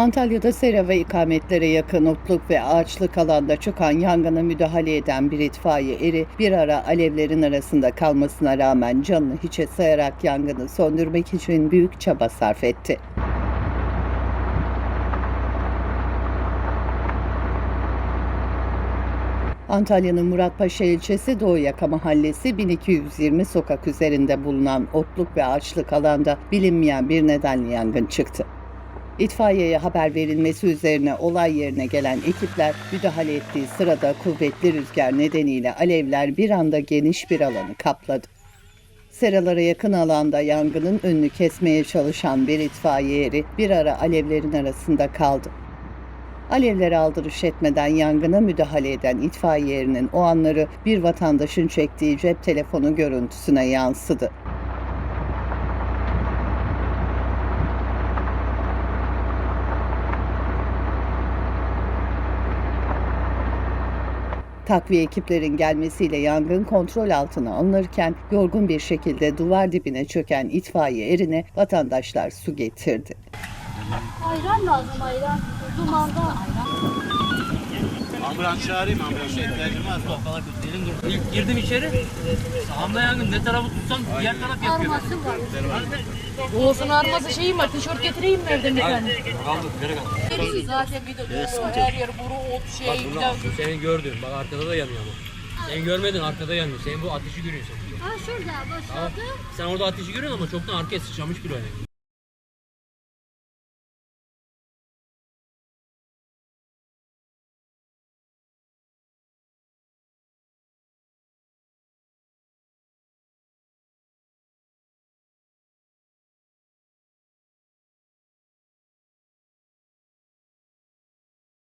Antalya'da sera ve ikametlere yakın otluk ve ağaçlık alanda çıkan yangına müdahale eden bir itfaiye eri bir ara alevlerin arasında kalmasına rağmen canını hiçe sayarak yangını söndürmek için büyük çaba sarf etti. Antalya'nın Muratpaşa ilçesi Doğu Yaka Mahallesi 1220 sokak üzerinde bulunan otluk ve ağaçlık alanda bilinmeyen bir nedenle yangın çıktı. İtfaiyeye haber verilmesi üzerine olay yerine gelen ekipler müdahale ettiği sırada kuvvetli rüzgar nedeniyle alevler bir anda geniş bir alanı kapladı. Seralara yakın alanda yangının önünü kesmeye çalışan bir itfaiye eri bir ara alevlerin arasında kaldı. Alevlere aldırış etmeden yangına müdahale eden itfaiye erinin o anları bir vatandaşın çektiği cep telefonu görüntüsüne yansıdı. Takviye ekiplerin gelmesiyle yangın kontrol altına alınırken yorgun bir şekilde duvar dibine çöken itfaiye erine vatandaşlar su getirdi. Ayran lazım ayran. Dumandan. Ambulans çağırayım ambulansa ihtiyacım var. Kafala kötülerim girdi. İlk girdim içeri. Sağımda yangın. Ne tarafı tutsam diğer taraf yakıyor. Arması var. Oğuz'un arması şeyim var. Tişört getireyim mi evden bir tane? Kaldı. Nereye? Gerisi zaten bir de dolu. Her yer buru, ot, şey. Bak Bir burada senin gördüğün. Bak arkada da yanıyor ama. Sen görmedin arkada yanıyor. Senin bu ateşi görüyorsun. Ha şurada boşaldı. Sen orada ateşi görüyorsun ama çoktan arkaya sıçramış bir öyle.